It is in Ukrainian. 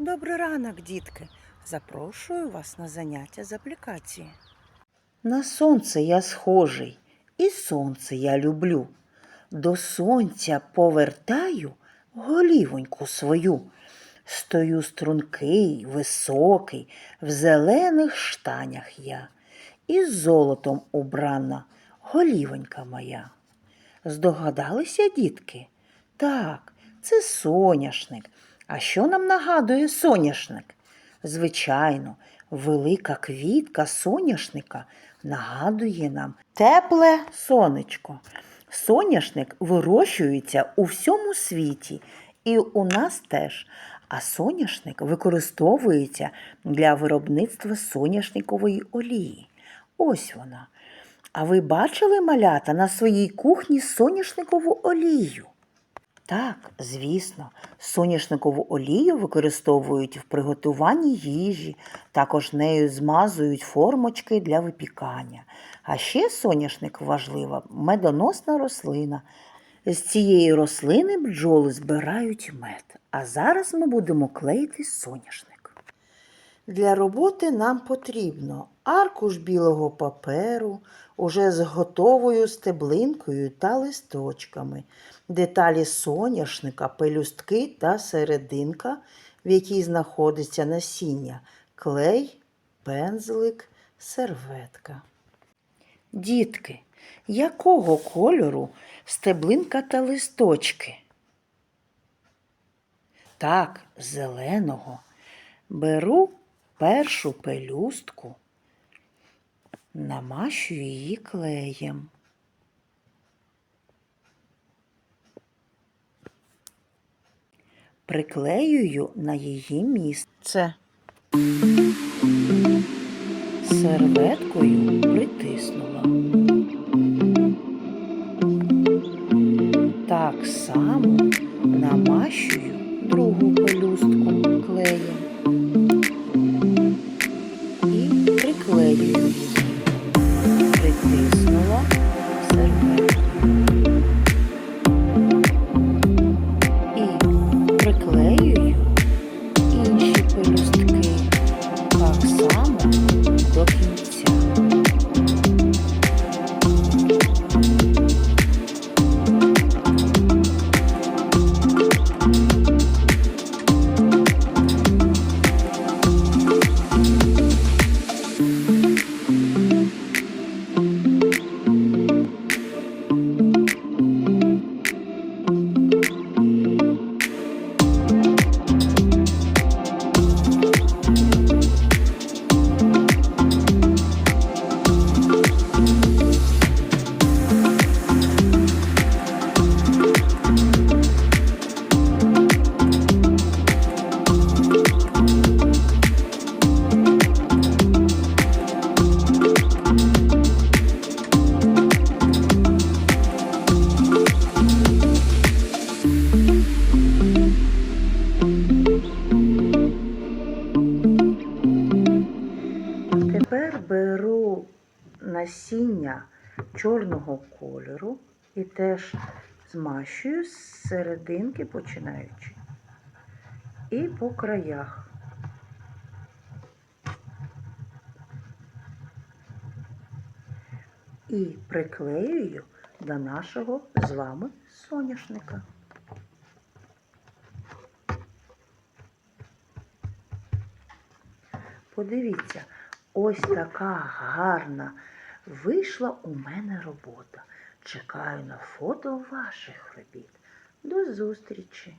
Добрий ранок, дітки. Запрошую вас на заняття з аплікації. На сонце я схожий, і сонце я люблю. До сонця повертаю голівоньку свою. Стою стрункий, високий, в зелених штанях я, і з золотом убрана голівонька моя. Здогадалися, дітки? Так, це соняшник. А що нам нагадує соняшник? Звичайно, велика квітка соняшника нагадує нам тепле сонечко. Соняшник вирощується у всьому світі, і у нас теж. А соняшник використовується для виробництва соняшникової олії. Ось вона. А ви бачили малята на своїй кухні соняшникову олію? Так, звісно, соняшникову олію використовують в приготуванні їжі, також нею змазують формочки для випікання. А ще соняшник важлива медоносна рослина. З цієї рослини бджоли збирають мед. А зараз ми будемо клеїти соняшник. Для роботи нам потрібно аркуш білого паперу, уже з готовою стеблинкою та листочками, деталі соняшника, пелюстки та серединка, в якій знаходиться насіння, клей, пензлик, серветка. Дітки, якого кольору стеблинка та листочки? Так, зеленого. Беру першу пелюстку, намащую її клеєм. Приклеюю на її місце. Серветкою притиснула. Так само намащую другу пелюстку інші пелюстки Тепер беру насіння чорного кольору і теж змащую з серединки починаючи. І по краях. І приклеюю до нашого з вами соняшника. Подивіться, ось така гарна вийшла у мене робота. Чекаю на фото ваших робіт. До зустрічі!